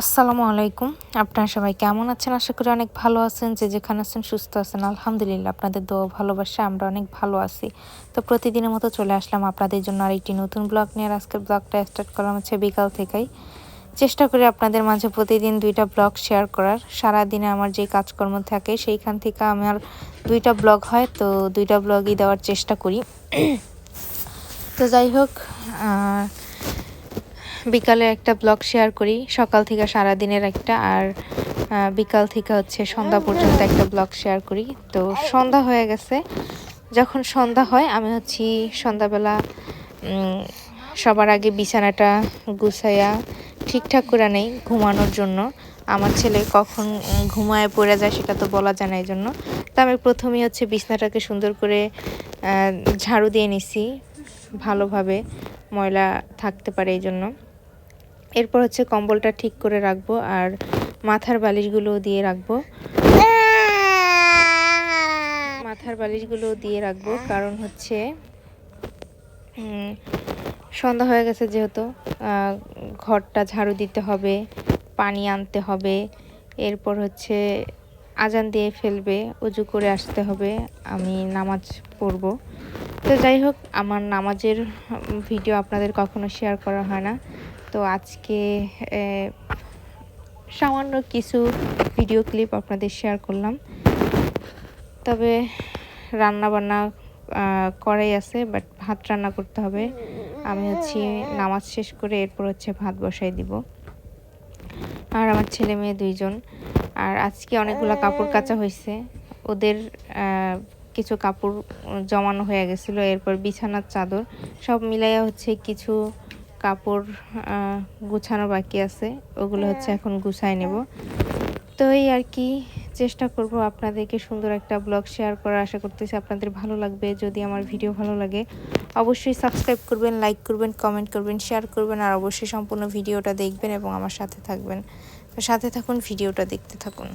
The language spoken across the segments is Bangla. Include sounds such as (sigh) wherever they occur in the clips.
আসসালামু আলাইকুম। আপনারা সবাই কেমন আছেন? আশা করি অনেক ভালো আছেন, যে যেখানে আছেন সুস্থ আছেন। আলহামদুলিল্লাহ, আপনাদের দোয়া ভালোবাসা আমরা অনেক ভালো আছি। তো প্রতিদিনের মতো চলে আসলাম আপনাদের জন্য আরেকটি নতুন ব্লগ নিয়ে। আজকের ব্লগটা স্টার্ট করলাম হচ্ছে বিকাল থেকেই। চেষ্টা করি আপনাদের মাঝে প্রতিদিন দুইটা ব্লগ শেয়ার করার। সারা দিনে আমার যে কাজকর্ম থাকে, সেইখান থেকে আমার দুইটা ব্লগ হয়। তো দুইটা ব্লগই দেওয়ার চেষ্টা করি। তো যাই হোক বিকালে একটা ব্লগ শেয়ার করি। সকাল থেকে সারা দিনের একটা আর বিকাল থেকে হচ্ছে সন্ধ্যা পর্যন্ত একটা ব্লগ শেয়ার করি। তো সন্ধ্যা হয়ে গেছে। যখন সন্ধ্যা হয়, আমি হচ্ছি সন্ধ্যাবেলা সবার আগে বিছানাটা গুছাইয়া ঠিকঠাক করে নেই ঘুমানোর জন্য। আমার ছেলে কখন ঘুমায় পড়ে যায় সেটা তো বলা যায় না এই জন্য তো আমি প্রথমেই হচ্ছে বিছানাটাকে সুন্দর করে ঝাড়ু দিয়ে নিছি। ভালোভাবে ময়লা থাকতে পারে এই জন্য এরপর হচ্ছে কম্বলটা ঠিক করে রাখব আর মাথার বালিশগুলো দিয়ে রাখব। মাথার বালিশগুলো দিয়ে রাখব কারণ হচ্ছে সন্ধ্যা হয়ে গেছে যেহেতু ঘরটা ঝাড়ু দিতে হবে, পানি আনতে হবে, এরপর হচ্ছে আজান দিয়ে ফেলবে, উজু করে আসতে হবে, আমি নামাজ পড়ব। তো যাই হোক, আমার নামাজের ভিডিও আপনাদের কখনো শেয়ার করা হয় না। তো আজকে সামান্য কিছু ভিডিও ক্লিপ আপনাদের শেয়ার করলাম। তবে রান্না বান্না করাই আছে বাট ভাত রান্না করতে হবে। আমি হচ্ছে নামাজ শেষ করে এরপর হচ্ছে ভাত বসাই দিব। আর আমার ছেলে মেয়ে দুইজন। আর আজকে অনেকগুলো কাপড় কাচা হয়েছে ওদের কিছু কাপড় জমানো হয়ে গেছিল, এরপর বিছানার চাদর। সব মিলাইয়া হচ্ছে কিছু কাপড় গুছানো বাকি আছে। ওগুলো হচ্ছে এখন গুছাই নেব। তো এই আর কি, চেষ্টা করব আপনাদেরকে সুন্দর একটা ব্লগ শেয়ার করার। আশা করতেছি আপনাদের ভালো লাগবে। যদি আমার ভিডিও ভালো লাগে, অবশ্যই সাবস্ক্রাইব করবেন, লাইক করবেন, কমেন্ট করবেন, শেয়ার করবেন, আর অবশ্যই সম্পূর্ণ ভিডিওটা দেখবেন এবং আমার সাথে থাকবেন। তো সাথে থাকুন, ভিডিওটা দেখতে থাকুন।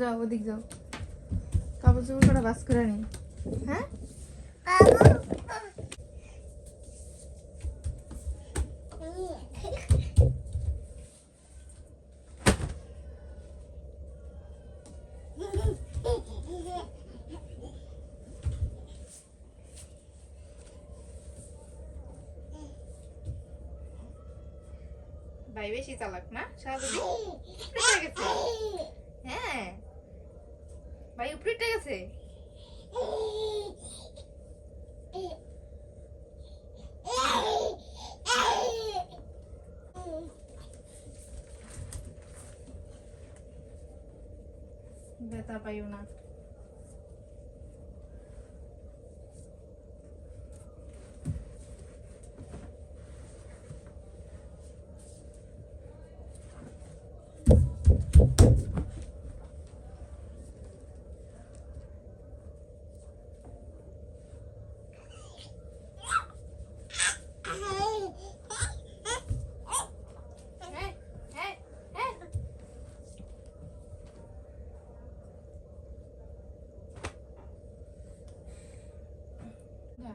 যাও, ওদিক যাও। কাপড় চোপড় কটা বাস করে নি। হ্যাঁ? ভাই বেশি চালাক না? সারাদিন? হ্যাঁ। ভাই উপরে গেছে ব্যথা পাইও না হ্যাঁ হ্যাঁ হ্যাঁ যা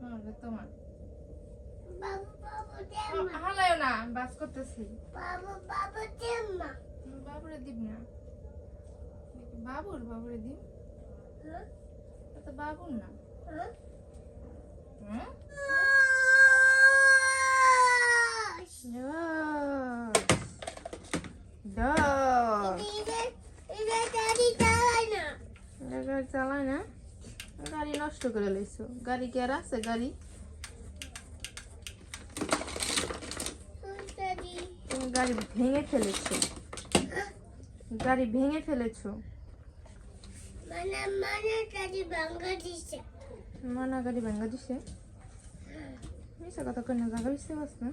হ্যাঁ রে তোমার? হালায় না বাস করতেছি। বাবুরে দিব না। বাবুর বাবুরে দিব ও তো বাবুর না। হুম গাড়ি চালায় না। গাড়ি নষ্ট করে লইছো। গাড়ি কি আর আছে? গাড়ি? গাড়ি ভেঙে ফেলেছো। গাড়ি ভেঙে ফেলেছো। মানা গাড়ি ভাঙ্গা দিছে। মিশা কথা কই না জায়গা দিচ্ছে বাস না?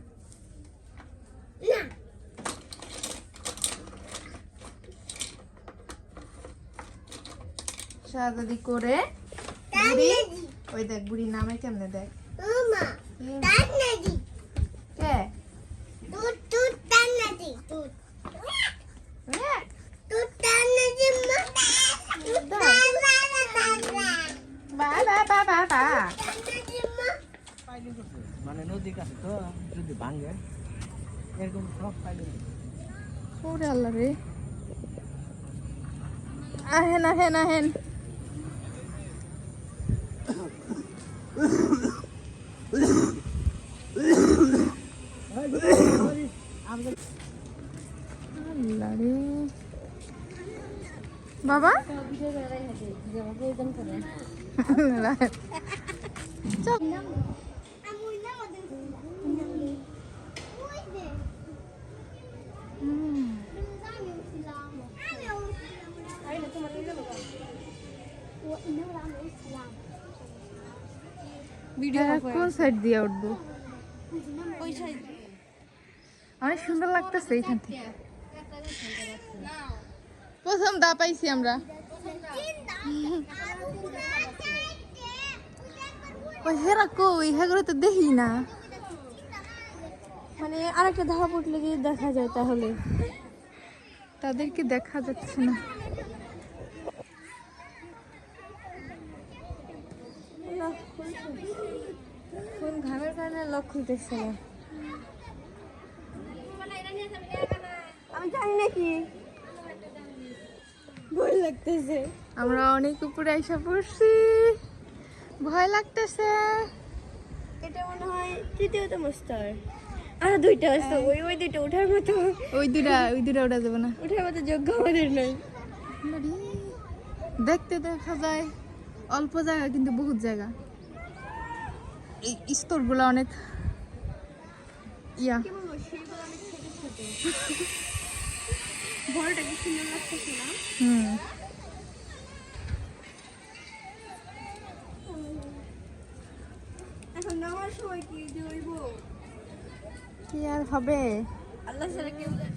সাজাদি করে ওই দেখ বুড়ি নামে কেমনে দেখ? মানে নদী কাছে তো যদি ভাঙে এরকম সব পাইলে ওরে আল্লাহ রে। আহেন আহেন আহেন। আল্লাহ (coughs) রে বাবা? চল কোন সাইড দিয়ে উঠবো? অনেক সুন্দর লাগতেছে এইখান থেকে। প্রথম দা পাইছি আমরা। হেরা কই? হেগুলো তো দেখি না। মানে আরেকটা ধাপ উঠলে গিয়ে দেখা যায় তাহলে। তাদেরকে দেখা যাচ্ছে না। কোন ঘামের কারণে লক খুলতেছে না। আমি জানি নাকি লাগতেছে। আমরা অনেক উপরে এসে পড়ছি। ভয় লাগতেছে। এটা মনে হয় তৃতীয়তম স্তর। আর দুইটা আছে ওই ওই দুইটা ওঠার মতো। ওই দুটা ওই দুটা ওটা যাবে না। ওঠার মতো যোগ্য আমাদের নয় দেখতে দেখা যায় অল্প জায়গা কিন্তু বহুত জায়গা। এই স্তরগুলো অনেক ইয়া। বড়টা কি সুন্দর লাগতেছে না হুম এখন নামার সময় কি যে হইব কি আর হবে আল্লাহ।